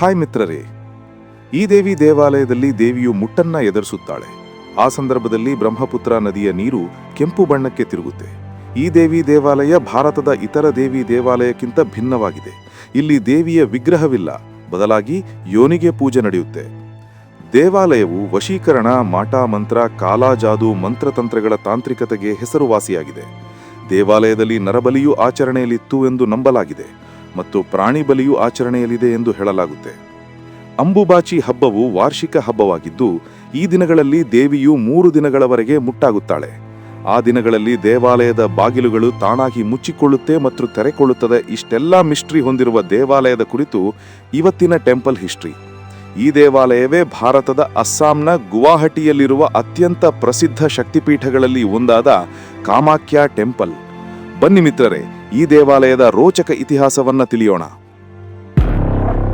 Hi ಮಿತ್ರರೇ, ಈ ದೇವಿ ದೇವಾಲಯದಲ್ಲಿ ದೇವಿಯು ಮುಟ್ಟನ್ನ ಎದುರಿಸುತ್ತಾಳೆ. ಆ ಸಂದರ್ಭದಲ್ಲಿ ಬ್ರಹ್ಮಪುತ್ರ ನದಿಯ ನೀರು ಕೆಂಪು ಬಣ್ಣಕ್ಕೆ ತಿರುಗುತ್ತೆ. ಈ ದೇವಿ ದೇವಾಲಯ ಭಾರತದ ಇತರ ದೇವಿ ದೇವಾಲಯಕ್ಕಿಂತ ಭಿನ್ನವಾಗಿದೆ. ಇಲ್ಲಿ ದೇವಿಯ ವಿಗ್ರಹವಿಲ್ಲ, ಬದಲಾಗಿ ಯೋನಿಗೆ ಪೂಜೆ ನಡೆಯುತ್ತೆ. ದೇವಾಲಯವು ವಶೀಕರಣ, ಮಾಟ ಮಂತ್ರ ಕಾಲಾಜಾದು ಮಂತ್ರತಂತ್ರಗಳ ತಾಂತ್ರಿಕತೆಗೆ ಹೆಸರುವಾಸಿಯಾಗಿದೆ. ದೇವಾಲಯದಲ್ಲಿ ನರಬಲಿಯೂ ಆಚರಣೆಯಲ್ಲಿತ್ತು ಎಂದು ನಂಬಲಾಗಿದೆ. ಮತ್ತು ಪ್ರಾಣಿ ಬಲಿಯೂ ಆಚರಣೆಯಲ್ಲಿದೆ ಎಂದು ಹೇಳಲಾಗುತ್ತೆ. ಅಂಬುಬಾಚಿ ಹಬ್ಬವು ವಾರ್ಷಿಕ ಹಬ್ಬವಾಗಿದ್ದು, ಈ ದಿನಗಳಲ್ಲಿ ದೇವಿಯು ಮೂರು ದಿನಗಳವರೆಗೆ ಮುಟ್ಟಾಗುತ್ತಾಳೆ. ಆ ದಿನಗಳಲ್ಲಿ ದೇವಾಲಯದ ಬಾಗಿಲುಗಳು ತಾನಾಗಿ ಮುಚ್ಚಿಕೊಳ್ಳುತ್ತೆ ಮತ್ತು ತೆರೆಕೊಳ್ಳುತ್ತದೆ. ಇಷ್ಟೆಲ್ಲ ಮಿಸ್ಟ್ರಿ ಹೊಂದಿರುವ ದೇವಾಲಯದ ಕುರಿತು ಇವತ್ತಿನ ಟೆಂಪಲ್ ಹಿಸ್ಟ್ರಿ. ಈ ದೇವಾಲಯವೇ ಭಾರತದ ಅಸ್ಸಾಂನ ಗುವಾಹಟಿಯಲ್ಲಿರುವ ಅತ್ಯಂತ ಪ್ರಸಿದ್ಧ ಶಕ್ತಿಪೀಠಗಳಲ್ಲಿ ಒಂದಾದ ಕಾಮಾಖ್ಯ ಟೆಂಪಲ್. ಬನ್ನಿ ಮಿತ್ರರೇ ಈ ದೇವಾಲಯದ ರೋಚಕ ಇತಿಹಾಸವನ್ನ ತಿಳಿಯೋಣ.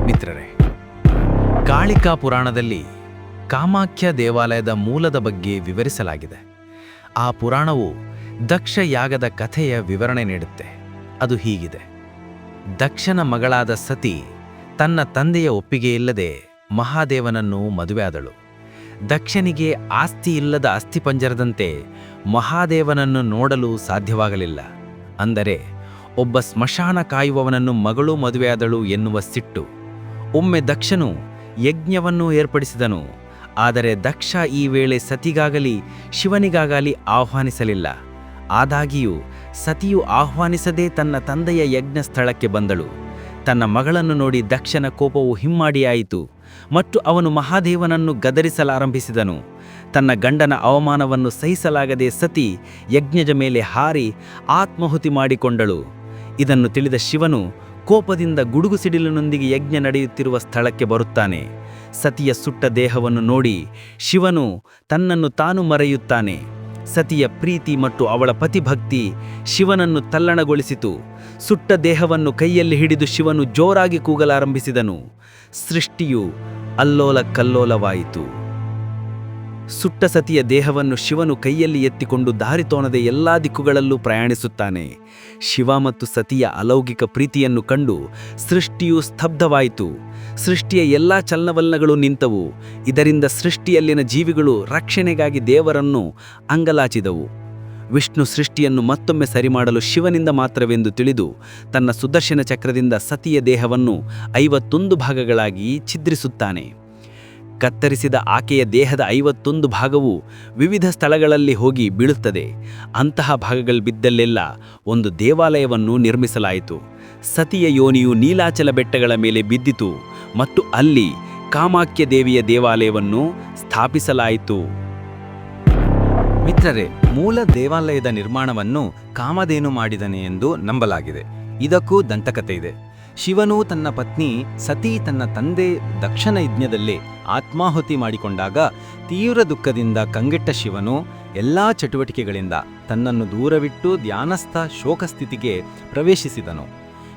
ಮಿತ್ರರೇ, ಕಾಳಿಕಾ ಪುರಾಣದಲ್ಲಿ ಕಾಮಾಖ್ಯ ದೇವಾಲಯದ ಮೂಲದ ಬಗ್ಗೆ ವಿವರಿಸಲಾಗಿದೆ. ಆ ಪುರಾಣವು ದಕ್ಷ ಯಾಗದ ಕಥೆಯ ವಿವರಣೆ ನೀಡುತ್ತೆ. ಅದು ಹೀಗಿದೆ. ದಕ್ಷನ ಮಗಳಾದ ಸತಿ ತನ್ನ ತಂದೆಯ ಒಪ್ಪಿಗೆಯಿಲ್ಲದೆ ಮಹಾದೇವನನ್ನು ಮದುವೆಯಾದಳು. ದಕ್ಷನಿಗೆ ಆಸ್ತಿ ಇಲ್ಲದ ಅಸ್ಥಿಪಂಜರದಂತೆ ಮಹಾದೇವನನ್ನು ನೋಡಲು ಸಾಧ್ಯವಾಗಲಿಲ್ಲ. ಅಂದರೆ ಒಬ್ಬ ಸ್ಮಶಾನ ಕಾಯುವವನನ್ನು ಮಗಳು ಮದುವೆಯಾದಳು ಎನ್ನುವ ಸಿಟ್ಟು. ಒಮ್ಮೆ ದಕ್ಷನು ಯಜ್ಞವನ್ನು ಏರ್ಪಡಿಸಿದನು. ಆದರೆ ದಕ್ಷ ಈ ವೇಳೆ ಸತಿಗಾಗಲಿ, ಶಿವನಿಗಾಗಲಿ ಆಹ್ವಾನಿಸಲಿಲ್ಲ. ಆದಾಗಿಯೂ, ಸತಿಯು ಆಹ್ವಾನಿಸದೇ ತನ್ನ ತಂದೆಯ ಯಜ್ಞ ಸ್ಥಳಕ್ಕೆ ಬಂದಳು. ತನ್ನ ಮಗಳನ್ನು ನೋಡಿ ದಕ್ಷನ ಕೋಪವು ಹಿಮ್ಮಾಡಿಯಾಯಿತು. ಮತ್ತು ಅವನು ಮಹಾದೇವನನ್ನು ಗದರಿಸಲಾರಂಭಿಸಿದನು. ತನ್ನ ಗಂಡನ ಅವಮಾನವನ್ನು ಸಹಿಸಲಾಗದೆ ಸತಿ ಯಜ್ಞದ ಮೇಲೆ ಹಾರಿ ಆತ್ಮಾಹುತಿ ಮಾಡಿಕೊಂಡಳು. ಇದನ್ನು ತಿಳಿದ ಶಿವನು ಕೋಪದಿಂದ ಗುಡುಗು ಸಿಡಿಲಿನೊಂದಿಗೆ ಯಜ್ಞ ನಡೆಯುತ್ತಿರುವ ಸ್ಥಳಕ್ಕೆ ಬರುತ್ತಾನೆ. ಸತಿಯ ಸುಟ್ಟ ದೇಹವನ್ನು ನೋಡಿ ಶಿವನು ತನ್ನನ್ನು ತಾನು ಮರೆಯುತ್ತಾನೆ. ಸತಿಯ ಪ್ರೀತಿ ಮತ್ತು ಅವಳ ಪತಿಭಕ್ತಿ ಶಿವನನ್ನು ತಲ್ಲಣಗೊಳಿಸಿತು. ಸುಟ್ಟ ದೇಹವನ್ನು ಕೈಯಲ್ಲಿ ಹಿಡಿದು ಶಿವನು ಜೋರಾಗಿ ಕೂಗಲಾರಂಭಿಸಿದನು. ಸೃಷ್ಟಿಯು ಅಲ್ಲೋಲ ಕಲ್ಲೋಲವಾಯಿತು ಸುಟ್ಟ ಸತಿಯ ದೇಹವನ್ನು ಶಿವನು ಕೈಯಲ್ಲಿ ಎತ್ತಿಕೊಂಡು ದಾರಿ ತೋಣದೆ ಎಲ್ಲಾ ದಿಕ್ಕುಗಳಲ್ಲೂ ಪ್ರಯಾಣಿಸುತ್ತಾನೆ. ಶಿವ ಮತ್ತು ಸತಿಯ ಅಲೌಕಿಕ ಪ್ರೀತಿಯನ್ನು ಕಂಡು ಸೃಷ್ಟಿಯು ಸ್ತಬ್ಧವಾಯಿತು. ಸೃಷ್ಟಿಯ ಎಲ್ಲಾ ಚಲನವಲನಗಳು ನಿಂತವು. ಇದರಿಂದ ಸೃಷ್ಟಿಯಲ್ಲಿನ ಜೀವಿಗಳು ರಕ್ಷಣೆಗಾಗಿ ದೇವರನ್ನು ಅಂಗಲಾಚಿದವು. ವಿಷ್ಣು ಸೃಷ್ಟಿಯನ್ನು ಮತ್ತೊಮ್ಮೆ ಸರಿಮಾಡಲು ಶಿವನಿಂದ ಮಾತ್ರವೆಂದು ತಿಳಿದು ತನ್ನ ಸುದರ್ಶನ ಚಕ್ರದಿಂದ ಸತಿಯ ದೇಹವನ್ನು ಐವತ್ತೊಂದು ಭಾಗಗಳಾಗಿ ಛಿದ್ರಿಸುತ್ತಾನೆ. ಕತ್ತರಿಸಿದ ಆಕೆಯ ದೇಹದ ಐವತ್ತೊಂದು ಭಾಗವು ವಿವಿಧ ಸ್ಥಳಗಳಲ್ಲಿ ಹೋಗಿ ಬೀಳುತ್ತದೆ. ಅಂತಹ ಭಾಗಗಳು ಬಿದ್ದಲ್ಲೆಲ್ಲ ಒಂದು ದೇವಾಲಯವನ್ನು ನಿರ್ಮಿಸಲಾಯಿತು. ಸತಿಯ ಯೋನಿಯು ನೀಲಾಚಲ ಬೆಟ್ಟಗಳ ಮೇಲೆ ಬಿದ್ದಿತು ಮತ್ತು ಅಲ್ಲಿ ಕಾಮಾಖ್ಯ ದೇವಿಯ ದೇವಾಲಯವನ್ನು ಸ್ಥಾಪಿಸಲಾಯಿತು. ಮಿತ್ರರೇ, ಮೂಲ ದೇವಾಲಯದ ನಿರ್ಮಾಣವನ್ನು ಕಾಮಧೇನು ಮಾಡಿದನೆ ಎಂದು ನಂಬಲಾಗಿದೆ. ಇದಕ್ಕೂ ದಂತಕತೆ ಇದೆ. ಶಿವನು ತನ್ನ ಪತ್ನಿ, ಸತಿ ತನ್ನ ತಂದೆ ದಕ್ಷನ ಯಜ್ಞದಲ್ಲಿ ಆತ್ಮಾಹುತಿ ಮಾಡಿಕೊಂಡಾಗ ತೀವ್ರ ದುಃಖದಿಂದ ಕಂಗೆಟ್ಟ ಶಿವನು ಎಲ್ಲಾ ಚಟುವಟಿಕೆಗಳಿಂದ ತನ್ನನ್ನು ದೂರವಿಟ್ಟು ಧ್ಯಾನಸ್ಥ ಶೋಕಸ್ಥಿತಿಗೆ ಪ್ರವೇಶಿಸಿದನು.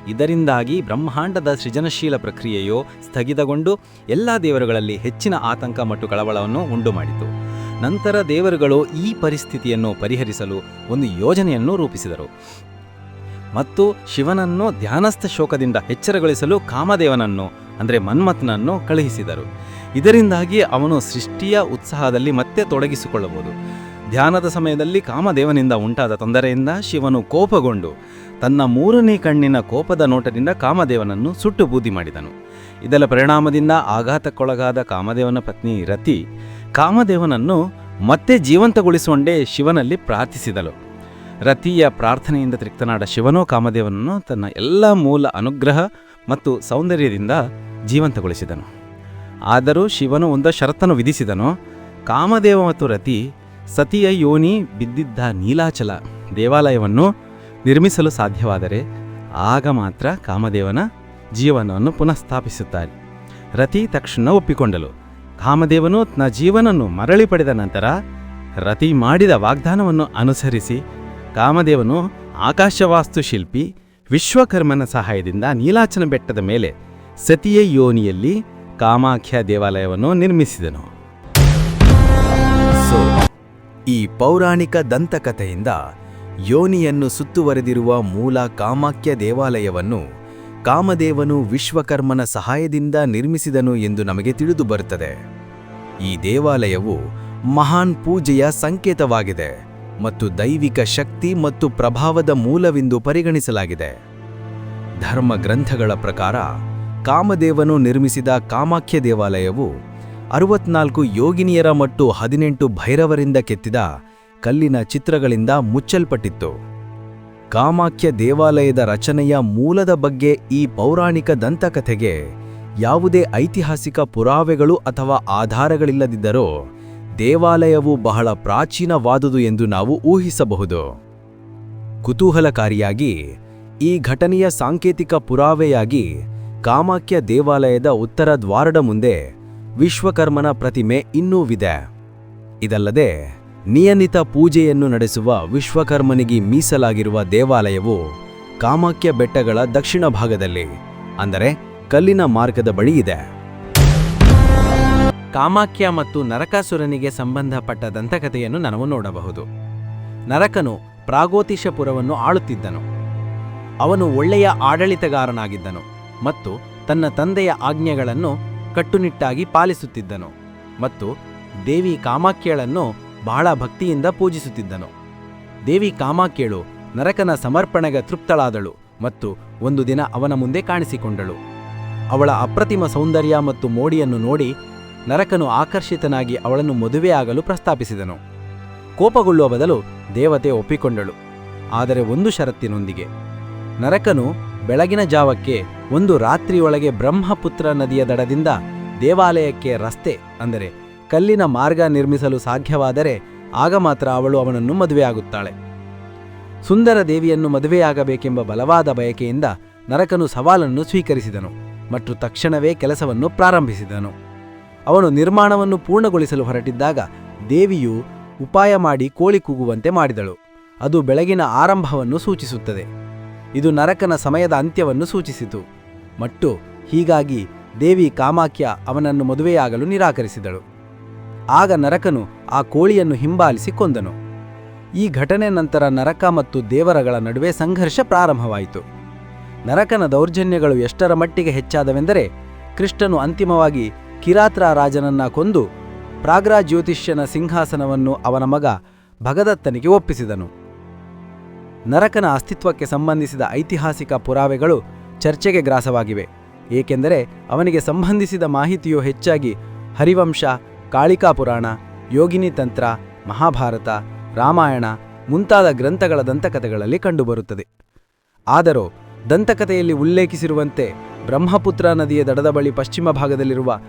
ಇದರಿಂದಾಗಿ ಬ್ರಹ್ಮಾಂಡದ ಸೃಜನಶೀಲ ಪ್ರಕ್ರಿಯೆಯು ಸ್ಥಗಿತಗೊಂಡು ಎಲ್ಲ ದೇವರುಗಳಲ್ಲಿ ಹೆಚ್ಚಿನ ಆತಂಕ ಮತ್ತು ಕಳವಳವನ್ನು ಉಂಟುಮಾಡಿತು. ನಂತರ ದೇವರುಗಳು ಈ ಪರಿಸ್ಥಿತಿಯನ್ನು ಪರಿಹರಿಸಲು ಒಂದು ಯೋಜನೆಯನ್ನು ರೂಪಿಸಿದರು. ಮತ್ತು ಶಿವನನ್ನು ಧ್ಯಾನಸ್ಥ ಶೋಕದಿಂದ ಎಚ್ಚರಗೊಳಿಸಲು ಕಾಮದೇವನನ್ನು, ಅಂದರೆ ಮನ್ಮಥನನ್ನು ಕಳುಹಿಸಿದರು. ಇದರಿಂದಾಗಿ ಅವನು ಸೃಷ್ಟಿಯ ಉತ್ಸಾಹದಲ್ಲಿ ಮತ್ತೆ ತೊಡಗಿಸಿಕೊಳ್ಳಬಹುದು. ಧ್ಯಾನದ ಸಮಯದಲ್ಲಿ ಕಾಮದೇವನಿಂದ ಉಂಟಾದ ತೊಂದರೆಯಿಂದ ಶಿವನು ಕೋಪಗೊಂಡು ತನ್ನ ಮೂರನೇ ಕಣ್ಣಿನ ಕೋಪದ ನೋಟದಿಂದ ಕಾಮದೇವನನ್ನು ಸುಟ್ಟು ಬೂದಿ ಮಾಡಿದನು. ಇದರ ಪರಿಣಾಮದಿಂದ ಆಘಾತಕ್ಕೊಳಗಾದ ಕಾಮದೇವನ ಪತ್ನಿ ರತಿ ಕಾಮದೇವನನ್ನು ಮತ್ತೆ ಜೀವಂತಗೊಳಿಸುವಂಡೇ ಶಿವನಲ್ಲಿ ಪ್ರಾರ್ಥಿಸಿದಳು. ರತಿಯ ಪ್ರಾರ್ಥನೆಯಿಂದ ತೃಪ್ತನಾದ ಶಿವನೋ ಕಾಮದೇವನನ್ನು ತನ್ನ ಎಲ್ಲ ಮೂಲ ಅನುಗ್ರಹ ಮತ್ತು ಸೌಂದರ್ಯದಿಂದ ಜೀವಂತಗೊಳಿಸಿದನು. ಆದರೂ ಶಿವನು ಒಂದು ಷರತ್ತನ್ನು ವಿಧಿಸಿದನು. ಕಾಮದೇವ ಮತ್ತು ರತಿ ಸತಿಯ ಯೋನಿ ಬಿದ್ದಿದ್ದ ನೀಲಾಚಲ ದೇವಾಲಯವನ್ನು ನಿರ್ಮಿಸಲು ಸಾಧ್ಯವಾದರೆ ಆಗ ಮಾತ್ರ ಕಾಮದೇವನ ಜೀವನವನ್ನು ಪುನಃಸ್ಥಾಪಿಸುತ್ತಾರೆ. ರತಿ ತಕ್ಷಣ ಒಪ್ಪಿಕೊಂಡಳು. ಕಾಮದೇವನು ತನ್ನ ಜೀವನನ್ನು ಮರಳಿ ಪಡೆದ ನಂತರ ರತಿ ಮಾಡಿದ ವಾಗ್ದಾನವನ್ನು ಅನುಸರಿಸಿ ಕಾಮದೇವನು ಆಕಾಶವಾಸ್ತು ಶಿಲ್ಪಿ ವಿಶ್ವಕರ್ಮನ ಸಹಾಯದಿಂದ ನೀಲಾಚನ ಬೆಟ್ಟದ ಮೇಲೆ ಸತಿಯ ಯೋನಿಯಲ್ಲಿ ಕಾಮಾಖ್ಯ ದೇವಾಲಯವನ್ನು ನಿರ್ಮಿಸಿದನು. ಈ ಪೌರಾಣಿಕ ದಂತಕಥೆಯಿಂದ ಯೋನಿಯನ್ನು ಸುತ್ತುವರೆದಿರುವ ಮೂಲ ಕಾಮಾಖ್ಯ ದೇವಾಲಯವನ್ನು ಕಾಮದೇವನು ವಿಶ್ವಕರ್ಮನ ಸಹಾಯದಿಂದ ನಿರ್ಮಿಸಿದನು ಎಂದು ನಮಗೆ ತಿಳಿದು ಬರುತ್ತದೆ. ಈ ದೇವಾಲಯವು ಮಹಾನ್ ಪೂಜೆಯ ಸಂಕೇತವಾಗಿದೆ. ಮತ್ತು ದೈವಿಕ ಶಕ್ತಿ ಮತ್ತು ಪ್ರಭಾವದ ಮೂಲವೆಂದು ಪರಿಗಣಿಸಲಾಗಿದೆ. ಧರ್ಮ ಗ್ರಂಥಗಳ ಪ್ರಕಾರ ಕಾಮದೇವನು ನಿರ್ಮಿಸಿದ ಕಾಮಾಖ್ಯ ದೇವಾಲಯವು ಅರವತ್ನಾಲ್ಕು ಯೋಗಿನಿಯರ ಮತ್ತು ಹದಿನೆಂಟು ಭೈರವರಿಂದ ಕೆತ್ತಿದ ಕಲ್ಲಿನ ಚಿತ್ರಗಳಿಂದ ಮುಚ್ಚಲ್ಪಟ್ಟಿತ್ತು. ಕಾಮಾಖ್ಯ ದೇವಾಲಯದ ರಚನೆಯ ಮೂಲದ ಬಗ್ಗೆ ಈ ಪೌರಾಣಿಕ ದಂತಕಥೆಗೆ ಯಾವುದೇ ಐತಿಹಾಸಿಕ ಪುರಾವೆಗಳು ಅಥವಾ ಆಧಾರಗಳಿಲ್ಲದಿದ್ದರೂ ದೇವಾಲಯವು ಬಹಳ ಪ್ರಾಚೀನವಾದುದು ಎಂದು ನಾವು ಊಹಿಸಬಹುದು. ಕುತೂಹಲಕಾರಿಯಾಗಿ, ಈ ಘಟನೆಯ ಸಾಂಕೇತಿಕ ಪುರಾವೆಯಾಗಿ ಕಾಮಾಖ್ಯ ದೇವಾಲಯದ ಉತ್ತರ ದ್ವಾರದ ಮುಂದೆ ವಿಶ್ವಕರ್ಮನ ಪ್ರತಿಮೆ ಇನ್ನೂವಿದೆ ಇದಲ್ಲದೆ, ನಿಯಮಿತ ಪೂಜೆಯನ್ನು ನಡೆಸುವ ವಿಶ್ವಕರ್ಮನಿಗೆ ಮೀಸಲಾಗಿರುವ ದೇವಾಲಯವು ಕಾಮಾಖ್ಯ ಬೆಟ್ಟಗಳ ದಕ್ಷಿಣ ಭಾಗದಲ್ಲಿ, ಅಂದರೆ ಕಲ್ಲಿನ ಮಾರ್ಗದ ಬಳಿ ಇದೆ. ಕಾಮಾಖ್ಯ ಮತ್ತು ನರಕಾಸುರನಿಗೆ ಸಂಬಂಧಪಟ್ಟ ದಂತಕಥೆಯನ್ನು ನಾವು ನೋಡಬಹುದು. ನರಕನು ಪ್ರಾಗೋತಿಶಪುರವನ್ನು ಆಳುತ್ತಿದ್ದನು. ಅವನು ಒಳ್ಳೆಯ ಆಡಳಿತಗಾರನಾಗಿದ್ದನು ಮತ್ತು ತನ್ನ ತಂದೆಯ ಆಜ್ಞೆಗಳನ್ನು ಕಟ್ಟುನಿಟ್ಟಾಗಿ ಪಾಲಿಸುತ್ತಿದ್ದನು ಮತ್ತು ದೇವಿ ಕಾಮಾಖ್ಯಳನ್ನು ಬಹಳ ಭಕ್ತಿಯಿಂದ ಪೂಜಿಸುತ್ತಿದ್ದನು. ದೇವಿ ಕಾಮಾಖ್ಯಳು ನರಕನ ಸಮರ್ಪಣೆಗೆ ತೃಪ್ತಳಾದಳು ಮತ್ತು ಒಂದು ದಿನ ಅವನ ಮುಂದೆ ಕಾಣಿಸಿಕೊಂಡಳು. ಅವಳ ಅಪ್ರತಿಮ ಸೌಂದರ್ಯ ಮತ್ತು ಮೋಡಿಯನ್ನು ನೋಡಿ ನರಕನು ಆಕರ್ಷಿತನಾಗಿ ಅವಳನ್ನು ಮದುವೆಯಾಗಲು ಪ್ರಸ್ತಾಪಿಸಿದನು. ಕೋಪಗೊಳ್ಳುವ ಬದಲು ದೇವತೆ ಒಪ್ಪಿಕೊಂಡಳು. ಆದರೆ ಒಂದು ಷರತ್ತಿನೊಂದಿಗೆ, ನರಕನು ಬೆಳಗಿನ ಜಾವಕ್ಕೆ ಒಂದು ರಾತ್ರಿಯೊಳಗೆ ಬ್ರಹ್ಮಪುತ್ರ ನದಿಯ ದಡದಿಂದ ದೇವಾಲಯಕ್ಕೆ ರಸ್ತೆ, ಅಂದರೆ ಕಲ್ಲಿನ ಮಾರ್ಗ ನಿರ್ಮಿಸಲು ಸಾಧ್ಯವಾದರೆ ಆಗ ಮಾತ್ರ ಅವಳು ಅವನನ್ನು ಮದುವೆಯಾಗುತ್ತಾಳೆ. ಸುಂದರ ದೇವಿಯನ್ನು ಮದುವೆಯಾಗಬೇಕೆಂಬ ಬಲವಾದ ಬಯಕೆಯಿಂದ ನರಕನು ಸವಾಲನ್ನು ಸ್ವೀಕರಿಸಿದನು ಮತ್ತು ತಕ್ಷಣವೇ ಕೆಲಸವನ್ನು ಪ್ರಾರಂಭಿಸಿದನು. ಅವನು ನಿರ್ಮಾಣವನ್ನು ಪೂರ್ಣಗೊಳಿಸಲು ಹೊರಟಿದ್ದಾಗ ದೇವಿಯು ಉಪಾಯ ಮಾಡಿ ಕೋಳಿ ಕೂಗುವಂತೆ ಮಾಡಿದಳು. ಅದು ಬೆಳಗಿನ ಆರಂಭವನ್ನು ಸೂಚಿಸುತ್ತದೆ. ಇದು ನರಕನ ಸಮಯದ ಅಂತ್ಯವನ್ನು ಸೂಚಿಸಿತು. ಮತ್ತು ಹೀಗಾಗಿ ದೇವಿ ಕಾಮಾಖ್ಯ ಅವನನ್ನು ಮದುವೆಯಾಗಲು ನಿರಾಕರಿಸಿದಳು. ಆಗ ನರಕನು ಆ ಕೋಳಿಯನ್ನು ಹಿಂಬಾಲಿಸಿ ಕೊಂದನು. ಈ ಘಟನೆ ನಂತರ ನರಕ ಮತ್ತು ದೇವರಗಳ ನಡುವೆ ಸಂಘರ್ಷ ಪ್ರಾರಂಭವಾಯಿತು. ನರಕನ ದೌರ್ಜನ್ಯಗಳು ಎಷ್ಟರ ಮಟ್ಟಿಗೆ ಹೆಚ್ಚಾದವೆಂದರೆ ಕೃಷ್ಣನು ಅಂತಿಮವಾಗಿ ಕಿರಾತ್ರ ರಾಜನನ್ನ ಕೊಂದು ಪ್ರಾಗ್ರಾ ಜ್ಯೋತಿಷ್ಯನ ಸಿಂಹಾಸನವನ್ನು ಅವನ ಮಗ ಭಗದತ್ತನಿಗೆ ಒಪ್ಪಿಸಿದನು. ನರಕನ ಅಸ್ತಿತ್ವಕ್ಕೆ ಸಂಬಂಧಿಸಿದ ಐತಿಹಾಸಿಕ ಪುರಾವೆಗಳು ಚರ್ಚೆಗೆ ಗ್ರಾಸವಾಗಿವೆ. ಏಕೆಂದರೆ ಅವನಿಗೆ ಸಂಬಂಧಿಸಿದ ಮಾಹಿತಿಯು ಹೆಚ್ಚಾಗಿ ಹರಿವಂಶ ಕಾಳಿಕಾ ಪುರಾಣ ಯೋಗಿನಿ ತಂತ್ರ, ಮಹಾಭಾರತ, ರಾಮಾಯಣ ಮುಂತಾದ ಗ್ರಂಥಗಳ ದಂತಕಥೆಗಳಲ್ಲಿ ಕಂಡುಬರುತ್ತದೆ. ಆದರೂ ದಂತಕಥೆಯಲ್ಲಿ ಉಲ್ಲೇಖಿಸಿರುವಂತೆ ಬ್ರಹ್ಮಪುತ್ರ ನದಿಯ ದಡದ ಬಳಿ ಪಶ್ಚಿಮ ಭಾಗದಲ್ಲಿರುವ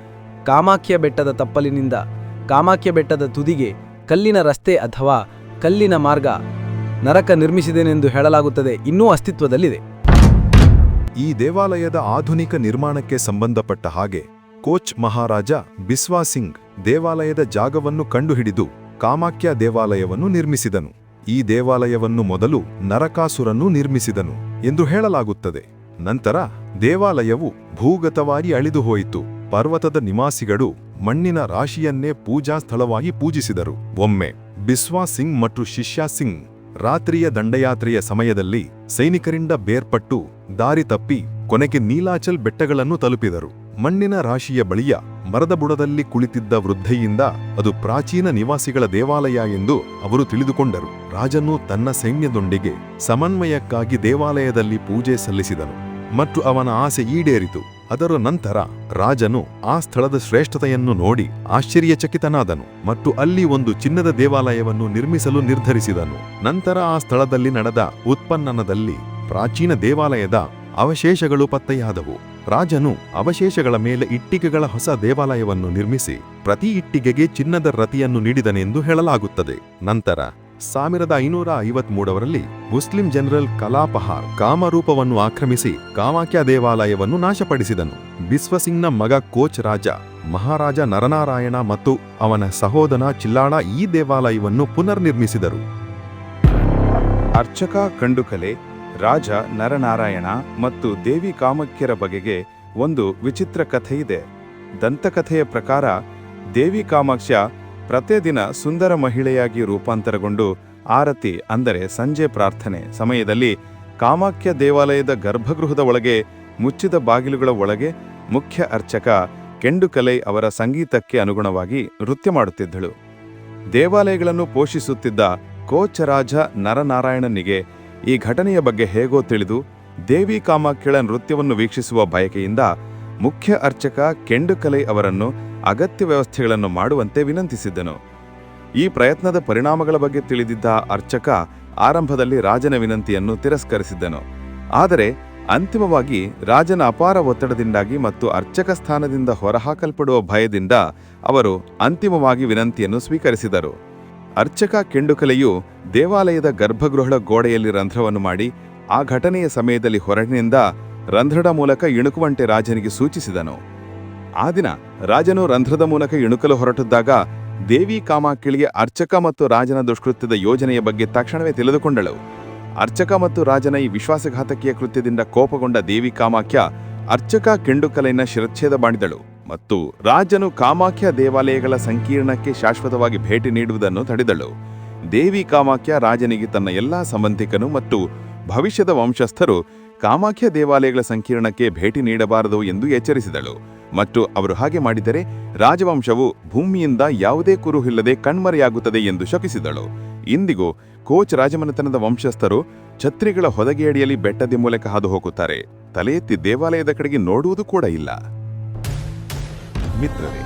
ಕಾಮಾಖ್ಯ ಬೆಟ್ಟದ ತಪ್ಪಲಿನಿಂದ ಕಾಮಾಖ್ಯ ಬೆಟ್ಟದ ತುದಿಗೆ ಕಲ್ಲಿನ ರಸ್ತೆ ಅಥವಾ ಕಲ್ಲಿನ ಮಾರ್ಗ ನರಕ ನಿರ್ಮಿಸಿದೆನೆಂದು ಹೇಳಲಾಗುತ್ತದೆ. ಇನ್ನೂ ಅಸ್ತಿತ್ವದಲ್ಲಿದೆ. ಈ ದೇವಾಲಯದ ಆಧುನಿಕ ನಿರ್ಮಾಣಕ್ಕೆ ಸಂಬಂಧಪಟ್ಟ ಹಾಗೆ ಕೋಚ್ ಮಹಾರಾಜ ಬಿಸ್ವಾ ಸಿಂಗ್ ದೇವಾಲಯದ ಜಾಗವನ್ನು ಕಂಡುಹಿಡಿದು ಕಾಮಾಖ್ಯ ದೇವಾಲಯವನ್ನು ನಿರ್ಮಿಸಿದನು. ಈ ದೇವಾಲಯವನ್ನು ಮೊದಲು ನರಕಾಸುರನ್ನು ನಿರ್ಮಿಸಿದನು ಎಂದು ಹೇಳಲಾಗುತ್ತದೆ. ನಂತರ ದೇವಾಲಯವು ಭೂಗತವಾಗಿ ಅಳಿದು ಹೋಯಿತು ಪರ್ವತದ ನಿವಾಸಿಗಳು ಮಣ್ಣಿನ ರಾಶಿಯನ್ನೇ ಪೂಜಾ ಸ್ಥಳವಾಗಿ ಪೂಜಿಸಿದರು. ಒಮ್ಮೆ ಬಿಸ್ವಾ ಸಿಂಗ್ ಮತ್ತು ಶಿಷ್ಯಾ ಸಿಂಗ್ ರಾತ್ರಿಯ ದಂಡಯಾತ್ರೆಯ ಸಮಯದಲ್ಲಿ ಸೈನಿಕರಿಂದ ಬೇರ್ಪಟ್ಟು ದಾರಿ ತಪ್ಪಿ ಕೊನೆಗೆ ನೀಲಾಚಲ್ ಬೆಟ್ಟಗಳನ್ನು ತಲುಪಿದರು. ಮಣ್ಣಿನ ರಾಶಿಯ ಬಳಿಯ ಮರದ ಬುಡದಲ್ಲಿ ಕುಳಿತಿದ್ದ ವೃದ್ಧೆಯಿಂದ ಅದು ಪ್ರಾಚೀನ ನಿವಾಸಿಗಳ ದೇವಾಲಯ ಎಂದು ಅವರು ತಿಳಿದುಕೊಂಡರು. ರಾಜನು ತನ್ನ ಸೈನ್ಯದೊಂದಿಗೆ ಸಮನ್ವಯಕ್ಕಾಗಿ ದೇವಾಲಯದಲ್ಲಿ ಪೂಜೆ ಸಲ್ಲಿಸಿದನು ಮತ್ತು ಅವನ ಆಸೆ ಈಡೇರಿತು. ಅದರ ನಂತರ ರಾಜನು ಆ ಸ್ಥಳದ ಶ್ರೇಷ್ಠತೆಯನ್ನು ನೋಡಿ ಆಶ್ಚರ್ಯಚಕಿತನಾದನು ಮತ್ತು ಅಲ್ಲಿ ಒಂದು ಚಿನ್ನದ ದೇವಾಲಯವನ್ನು ನಿರ್ಮಿಸಲು ನಿರ್ಧರಿಸಿದನು. ನಂತರ ಆ ಸ್ಥಳದಲ್ಲಿ ನಡೆದ ಉತ್ಪನ್ನನದಲ್ಲಿ ಪ್ರಾಚೀನ ದೇವಾಲಯದ ಅವಶೇಷಗಳು ಪತ್ತೆಯಾದವು. ರಾಜನು ಅವಶೇಷಗಳ ಮೇಲೆ ಇಟ್ಟಿಗೆಗಳ ಹೊಸ ದೇವಾಲಯವನ್ನು ನಿರ್ಮಿಸಿ ಪ್ರತಿ ಇಟ್ಟಿಗೆಗೆ ಚಿನ್ನದ ರತಿಯನ್ನು ನೀಡಿದನೆಂದು ಹೇಳಲಾಗುತ್ತದೆ. ನಂತರ ಸಾವಿರದ ಐನೂರ ಐವತ್ಮೂರರಲ್ಲಿ ಮುಸ್ಲಿಂ ಜನರಲ್ ಕಲಾಪಹಾರ್ ಕಾಮರೂಪವನ್ನು ಆಕ್ರಮಿಸಿ ಕಾಮಾಕ್ಯ ದೇವಾಲಯವನ್ನು ನಾಶಪಡಿಸಿದನು. ಬಿಸ್ವಸಿಂಗ್ನ ಮಗ ಕೋಚ್ ರಾಜ, ಮಹಾರಾಜ ನರನಾರಾಯಣ ಮತ್ತು ಅವನ ಸಹೋದರ ಚಿಲ್ಲಾಳ ಈ ದೇವಾಲಯವನ್ನು ಪುನರ್ನಿರ್ಮಿಸಿದರು. ಅರ್ಚಕ ಕಂಡುಕಲೆ, ರಾಜ ನರನಾರಾಯಣ ಮತ್ತು ದೇವಿ ಕಾಮಕ್ಯರ ಬಗೆಗೆ ಒಂದು ವಿಚಿತ್ರ ಕಥೆಯಿದೆ. ದಂತಕಥೆಯ ಪ್ರಕಾರ ದೇವಿ ಕಾಮಾಕ್ಷ್ಯ ಪ್ರತಿದಿನ ಸುಂದರ ಮಹಿಳೆಯಾಗಿ ರೂಪಾಂತರಗೊಂಡು ಆರತಿ ಅಂದರೆ ಸಂಜೆ ಪ್ರಾರ್ಥನೆ ಸಮಯದಲ್ಲಿ ಕಾಮಾಖ್ಯ ದೇವಾಲಯದ ಗರ್ಭಗೃಹದ ಒಳಗೆ, ಮುಚ್ಚಿದ ಬಾಗಿಲುಗಳ ಒಳಗೆ ಮುಖ್ಯ ಅರ್ಚಕ ಕೆಂಡುಕಲೈ ಅವರ ಸಂಗೀತಕ್ಕೆ ಅನುಗುಣವಾಗಿ ನೃತ್ಯ ಮಾಡುತ್ತಿದ್ದಳು. ದೇವಾಲಯಗಳನ್ನು ಪೋಷಿಸುತ್ತಿದ್ದ ಕೋಚರಾಜ ನರನಾರಾಯಣನಿಗೆ ಈ ಘಟನೆಯ ಬಗ್ಗೆ ಹೇಗೋ ತಿಳಿದು ದೇವಿ ಕಾಮಾಖ್ಯಳ ನೃತ್ಯವನ್ನು ವೀಕ್ಷಿಸುವ ಬಯಕೆಯಿಂದ ಮುಖ್ಯ ಅರ್ಚಕ ಕೆಂಡುಕಲೈ ಅವರನ್ನು ಅಗತ್ಯ ವ್ಯವಸ್ಥೆಗಳನ್ನು ಮಾಡುವಂತೆ ವಿನಂತಿಸಿದ್ದನು. ಈ ಪ್ರಯತ್ನದ ಪರಿಣಾಮಗಳ ಬಗ್ಗೆ ತಿಳಿದಿದ್ದ ಅರ್ಚಕ ಆರಂಭದಲ್ಲಿ ರಾಜನ ವಿನಂತಿಯನ್ನು ತಿರಸ್ಕರಿಸಿದ್ದನು. ಆದರೆ ಅಂತಿಮವಾಗಿ ರಾಜನ ಅಪಾರ ಒತ್ತಡದಿಂದಾಗಿ ಮತ್ತು ಅರ್ಚಕ ಸ್ಥಾನದಿಂದ ಹೊರಹಾಕಲ್ಪಡುವ ಭಯದಿಂದ ಅವರು ಅಂತಿಮವಾಗಿ ವಿನಂತಿಯನ್ನು ಸ್ವೀಕರಿಸಿದರು. ಅರ್ಚಕ ಕೆಂಡುಕಲೆಯು ದೇವಾಲಯದ ಗರ್ಭಗೃಹದ ಗೋಡೆಯಲ್ಲಿ ರಂಧ್ರವನ್ನು ಮಾಡಿ ಆ ಘಟನೆಯ ಸಮಯದಲ್ಲಿ ಹೊರಡಿನಿಂದ ರಂಧ್ರದ ಮೂಲಕ ಇಣುಕುವಂತೆ ರಾಜನಿಗೆ ಸೂಚಿಸಿದನು. ಆ ದಿನ ರಾಜನು ರಂಧ್ರದ ಮೂಲಕ ಇಣುಕಲು ಹೊರಟಿದ್ದಾಗ ದೇವಿ ಕಾಮಾಕಿಳಿಗೆ ಅರ್ಚಕ ಮತ್ತು ರಾಜನ ದುಷ್ಕೃತ್ಯದ ಯೋಜನೆಯ ಬಗ್ಗೆ ತಕ್ಷಣವೇ ತಿಳಿದುಕೊಂಡಳು. ಅರ್ಚಕ ಮತ್ತು ರಾಜನ ಈ ವಿಶ್ವಾಸಘಾತಕೀಯ ಕೃತ್ಯದಿಂದ ಕೋಪಗೊಂಡ ದೇವಿ ಕಾಮಾಖ್ಯ ಅರ್ಚಕ ಕೆಂಡುಕಲೆಯನ್ನ ಶಿರಚ್ಛೇದ ಮಾಡಿದಳು ಮತ್ತು ರಾಜನು ಕಾಮಾಖ್ಯ ದೇವಾಲಯಗಳ ಸಂಕೀರ್ಣಕ್ಕೆ ಶಾಶ್ವತವಾಗಿ ಭೇಟಿ ನೀಡುವುದನ್ನು ತಡೆದಳು. ದೇವಿ ಕಾಮಾಖ್ಯ ರಾಜನಿಗೆ ತನ್ನ ಎಲ್ಲಾ ಸಂಬಂಧಿಕನು ಮತ್ತು ಭವಿಷ್ಯದ ವಂಶಸ್ಥರು ಕಾಮಾಖ್ಯ ದೇವಾಲಯಗಳ ಸಂಕೀರ್ಣಕ್ಕೆ ಭೇಟಿ ನೀಡಬಾರದು ಎಂದು ಎಚ್ಚರಿಸಿದಳು. ಮತ್ತು ಅವರು ಹಾಗೆ ಮಾಡಿದರೆ ರಾಜವಂಶವು ಭೂಮಿಯಿಂದ ಯಾವುದೇ ಕುರುಹಿಲ್ಲದೆ ಕಣ್ಮರೆಯಾಗುತ್ತದೆ ಎಂದು ಶಪಿಸಿದಳು. ಇಂದಿಗೂ ಕೋಚ್ ರಾಜಮನೆತನದ ವಂಶಸ್ಥರು ಛತ್ರಿಗಳ ಹೊದಗೆಯಡಿಯಲ್ಲಿ ಬೆಟ್ಟದ ಮೂಲಕ ಹಾದು ಹೋಗುತ್ತಾರೆ ತಲೆ ಎತ್ತಿ ದೇವಾಲಯದ ಕಡೆಗೆ ನೋಡುವುದು ಕೂಡ ಇಲ್ಲ. ಮಿತ್ರರೇ,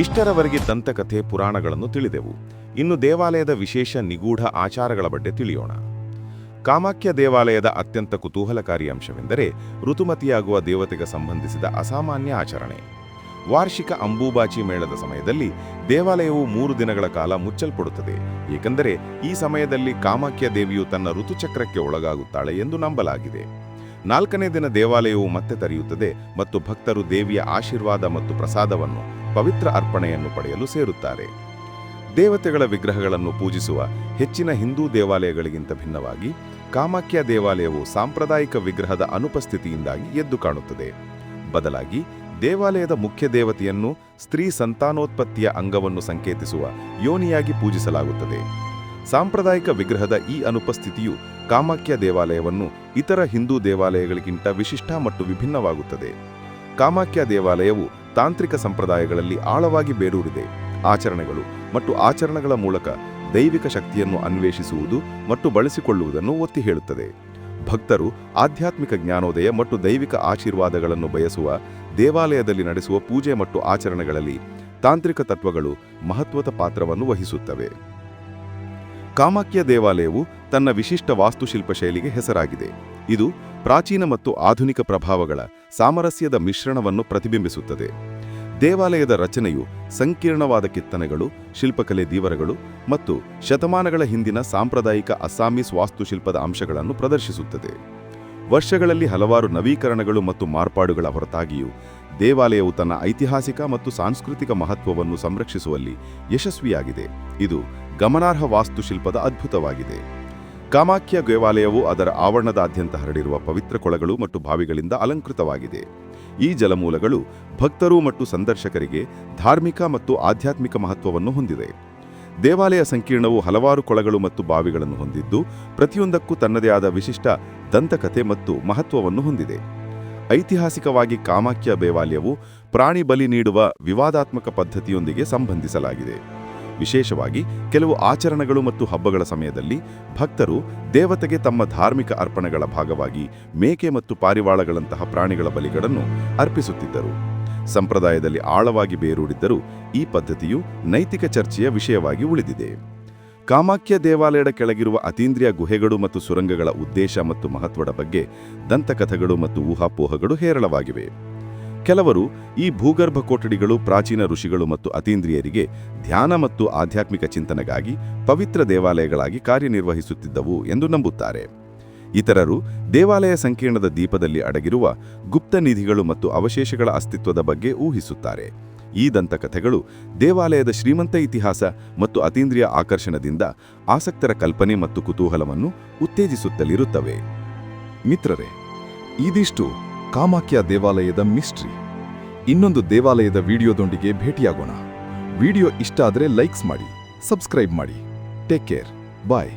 ಇಷ್ಟರವರೆಗೆ ದಂತಕಥೆ ಪುರಾಣಗಳನ್ನು ತಿಳಿದೆವು. ಇನ್ನು ದೇವಾಲಯದ ವಿಶೇಷ ನಿಗೂಢ ಆಚಾರಗಳ ಬಗ್ಗೆ ತಿಳಿಯೋಣ. ಕಾಮಾಖ್ಯ ದೇವಾಲಯದ ಅತ್ಯಂತ ಕುತೂಹಲಕಾರಿ ಅಂಶವೆಂದರೆ ಋತುಮತಿಯಾಗುವ ದೇವತೆಗೆ ಸಂಬಂಧಿಸಿದ ಅಸಾಮಾನ್ಯ ಆಚರಣೆ. ವಾರ್ಷಿಕ ಅಂಬೂಬಾಚಿ ಮೇಳದ ಸಮಯದಲ್ಲಿ ದೇವಾಲಯವು ಮೂರು ದಿನಗಳ ಕಾಲ ಮುಚ್ಚಲ್ಪಡುತ್ತದೆ. ಏಕೆಂದರೆ ಈ ಸಮಯದಲ್ಲಿ ಕಾಮಾಖ್ಯ ದೇವಿಯು ತನ್ನ ಋತುಚಕ್ರಕ್ಕೆ ಒಳಗಾಗುತ್ತಾಳೆ ಎಂದು ನಂಬಲಾಗಿದೆ. ನಾಲ್ಕನೇ ದಿನ ದೇವಾಲಯವು ಮತ್ತೆ ತೆರೆಯುತ್ತದೆ ಮತ್ತು ಭಕ್ತರು ದೇವಿಯ ಆಶೀರ್ವಾದ ಮತ್ತು ಪ್ರಸಾದವನ್ನು ಪವಿತ್ರ ಅರ್ಪಣೆಯನ್ನು ಪಡೆಯಲು ಸೇರುತ್ತಾರೆ. ದೇವತೆಗಳ ವಿಗ್ರಹಗಳನ್ನು ಪೂಜಿಸುವ ಹೆಚ್ಚಿನ ಹಿಂದೂ ದೇವಾಲಯಗಳಿಗಿಂತ ಭಿನ್ನವಾಗಿ ಕಾಮಾಖ್ಯ ದೇವಾಲಯವು ಸಾಂಪ್ರದಾಯಿಕ ವಿಗ್ರಹದ ಅನುಪಸ್ಥಿತಿಯಿಂದಾಗಿ ಎದ್ದು ಕಾಣುತ್ತದೆ. ಬದಲಾಗಿ ದೇವಾಲಯದ ಮುಖ್ಯ ದೇವತೆಯನ್ನು ಸ್ತ್ರೀ ಸಂತಾನೋತ್ಪತ್ತಿಯ ಅಂಗವನ್ನು ಸಂಕೇತಿಸುವ ಯೋನಿಯಾಗಿ ಪೂಜಿಸಲಾಗುತ್ತದೆ. ಸಾಂಪ್ರದಾಯಿಕ ವಿಗ್ರಹದ ಈ ಅನುಪಸ್ಥಿತಿಯು ಕಾಮಾಖ್ಯ ದೇವಾಲಯವನ್ನು ಇತರ ಹಿಂದೂ ದೇವಾಲಯಗಳಿಗಿಂತ ವಿಶಿಷ್ಟ ಮತ್ತು ವಿಭಿನ್ನವಾಗುತ್ತದೆ. ಕಾಮಾಖ್ಯ ದೇವಾಲಯವು ತಾಂತ್ರಿಕ ಸಂಪ್ರದಾಯಗಳಲ್ಲಿ ಆಳವಾಗಿ ಬೇರೂರಿದೆ. ಆಚರಣೆಗಳು ಮತ್ತು ಆಚರಣೆಗಳ ಮೂಲಕ ದೈವಿಕ ಶಕ್ತಿಯನ್ನು ಅನ್ವೇಷಿಸುವುದು ಮತ್ತು ಬಳಸಿಕೊಳ್ಳುವುದನ್ನು ಒತ್ತಿ ಹೇಳುತ್ತದೆ. ಭಕ್ತರು ಆಧ್ಯಾತ್ಮಿಕ ಜ್ಞಾನೋದಯ ಮತ್ತು ದೈವಿಕ ಆಶೀರ್ವಾದಗಳನ್ನು ಬಯಸುವ ದೇವಾಲಯದಲ್ಲಿ ನಡೆಸುವ ಪೂಜೆ ಮತ್ತು ಆಚರಣೆಗಳಲ್ಲಿ ತಾಂತ್ರಿಕ ತತ್ವಗಳು ಮಹತ್ವದ ಪಾತ್ರವನ್ನು ವಹಿಸುತ್ತವೆ. ಕಾಮಾಖ್ಯ ದೇವಾಲಯವು ತನ್ನ ವಿಶಿಷ್ಟ ವಾಸ್ತುಶಿಲ್ಪ ಶೈಲಿಗೆ ಹೆಸರಾಗಿದೆ. ಇದು ಪ್ರಾಚೀನ ಮತ್ತು ಆಧುನಿಕ ಪ್ರಭಾವಗಳ ಸಾಮರಸ್ಯದ ಮಿಶ್ರಣವನ್ನು ಪ್ರತಿಬಿಂಬಿಸುತ್ತದೆ. ದೇವಾಲಯದ ರಚನೆಯು ಸಂಕೀರ್ಣವಾದ ಕಿತ್ತನೆಗಳು, ಶಿಲ್ಪಕಲೆ ದೀವರಗಳು ಮತ್ತು ಶತಮಾನಗಳ ಹಿಂದಿನ ಸಾಂಪ್ರದಾಯಿಕ ಅಸ್ಸಾಮೀಸ್ ವಾಸ್ತುಶಿಲ್ಪದ ಅಂಶಗಳನ್ನು ಪ್ರದರ್ಶಿಸುತ್ತದೆ. ವರ್ಷಗಳಲ್ಲಿ ಹಲವಾರು ನವೀಕರಣಗಳು ಮತ್ತು ಮಾರ್ಪಾಡುಗಳ ಹೊರತಾಗಿಯೂ ದೇವಾಲಯವು ತನ್ನ ಐತಿಹಾಸಿಕ ಮತ್ತು ಸಾಂಸ್ಕೃತಿಕ ಮಹತ್ವವನ್ನು ಸಂರಕ್ಷಿಸುವಲ್ಲಿ ಯಶಸ್ವಿಯಾಗಿದೆ. ಇದು ಗಮನಾರ್ಹ ವಾಸ್ತುಶಿಲ್ಪದ ಅದ್ಭುತವಾಗಿದೆ. ಕಾಮಾಖ್ಯ ದೇವಾಲಯವು ಅದರ ಆವರಣದಾದ್ಯಂತ ಹರಡಿರುವ ಪವಿತ್ರ ಕೊಳಗಳು ಮತ್ತು ಬಾವಿಗಳಿಂದ ಅಲಂಕೃತವಾಗಿದೆ. ಈ ಜಲಮೂಲಗಳು ಭಕ್ತರು ಮತ್ತು ಸಂದರ್ಶಕರಿಗೆ ಧಾರ್ಮಿಕ ಮತ್ತು ಆಧ್ಯಾತ್ಮಿಕ ಮಹತ್ವವನ್ನು ಹೊಂದಿದೆ. ದೇವಾಲಯ ಸಂಕೀರ್ಣವು ಹಲವಾರು ಕೊಳಗಳು ಮತ್ತು ಬಾವಿಗಳನ್ನು ಹೊಂದಿದ್ದು, ಪ್ರತಿಯೊಂದಕ್ಕೂ ತನ್ನದೇ ಆದ ವಿಶಿಷ್ಟ ದಂತಕಥೆ ಮತ್ತು ಮಹತ್ವವನ್ನು ಹೊಂದಿದೆ. ಐತಿಹಾಸಿಕವಾಗಿ ಕಾಮಾಖ್ಯ ದೇವಾಲಯವು ಪ್ರಾಣಿ ಬಲಿ ನೀಡುವ ವಿವಾದಾತ್ಮಕ ಪದ್ಧತಿಯೊಂದಿಗೆ ಸಂಬಂಧಿಸಲಾಗಿದೆ. ವಿಶೇಷವಾಗಿ ಕೆಲವು ಆಚರಣೆಗಳು ಮತ್ತು ಹಬ್ಬಗಳ ಸಮಯದಲ್ಲಿ ಭಕ್ತರು ದೇವತೆಗೆ ತಮ್ಮ ಧಾರ್ಮಿಕ ಅರ್ಪಣೆಗಳ ಭಾಗವಾಗಿ ಮೇಕೆ ಮತ್ತು ಪಾರಿವಾಳಗಳಂತಹ ಪ್ರಾಣಿಗಳ ಬಲಿಗಳನ್ನು ಅರ್ಪಿಸುತ್ತಿದ್ದರು. ಸಂಪ್ರದಾಯದಲ್ಲಿ ಆಳವಾಗಿ ಬೇರೂಡಿದ್ದರೂ ಈ ಪದ್ಧತಿಯು ನೈತಿಕ ಚರ್ಚೆಯ ವಿಷಯವಾಗಿ ಉಳಿದಿದೆ. ಕಾಮಾಖ್ಯ ದೇವಾಲಯದ ಕೆಳಗಿರುವ ಅತೀಂದ್ರಿಯ ಗುಹೆಗಳು ಮತ್ತು ಸುರಂಗಗಳ ಉದ್ದೇಶ ಮತ್ತು ಮಹತ್ವದ ಬಗ್ಗೆ ದಂತಕಥೆಗಳು ಮತ್ತು ಊಹಾಪೋಹಗಳು ಹೇರಳವಾಗಿವೆ. ಕೆಲವರು ಈ ಭೂಗರ್ಭ ಕೊಠಡಿಗಳು ಪ್ರಾಚೀನ ಋಷಿಗಳು ಮತ್ತು ಅತೀಂದ್ರಿಯರಿಗೆ ಧ್ಯಾನ ಮತ್ತು ಆಧ್ಯಾತ್ಮಿಕ ಚಿಂತನೆಗಾಗಿ ಪವಿತ್ರ ದೇವಾಲಯಗಳಾಗಿ ಕಾರ್ಯನಿರ್ವಹಿಸುತ್ತಿದ್ದವು ಎಂದು ನಂಬುತ್ತಾರೆ. ಇತರರು ದೇವಾಲಯ ಸಂಕೀರ್ಣದ ದೀಪದಲ್ಲಿ ಅಡಗಿರುವ ಗುಪ್ತ ನಿಧಿಗಳು ಮತ್ತು ಅವಶೇಷಗಳ ಅಸ್ತಿತ್ವದ ಬಗ್ಗೆ ಊಹಿಸುತ್ತಾರೆ. ಈ ದಂತಕಥೆಗಳು ದೇವಾಲಯದ ಶ್ರೀಮಂತ ಇತಿಹಾಸ ಮತ್ತು ಅತೀಂದ್ರಿಯ ಆಕರ್ಷಣದಿಂದ ಆಸಕ್ತರ ಕಲ್ಪನೆ ಮತ್ತು ಕುತೂಹಲವನ್ನು ಉತ್ತೇಜಿಸುತ್ತಲಿರುತ್ತವೆ. ಮಿತ್ರರೇ ಇದಿಷ್ಟು ಕಾಮಾಖ್ಯ ದೇವಾಲಯದ ಮಿಸ್ಟ್ರಿ ಇನ್ನೊಂದು ದೇವಾಲಯದ ವಿಡಿಯೋದೊಂದಿಗೆ ಭೇಟಿಯಾಗೋಣ. ವಿಡಿಯೋ ಇಷ್ಟ ಆದರೆ ಲೈಕ್ಸ್ ಮಾಡಿ ಸಬ್ಸ್ಕ್ರೈಬ್ ಮಾಡಿ. Take care bye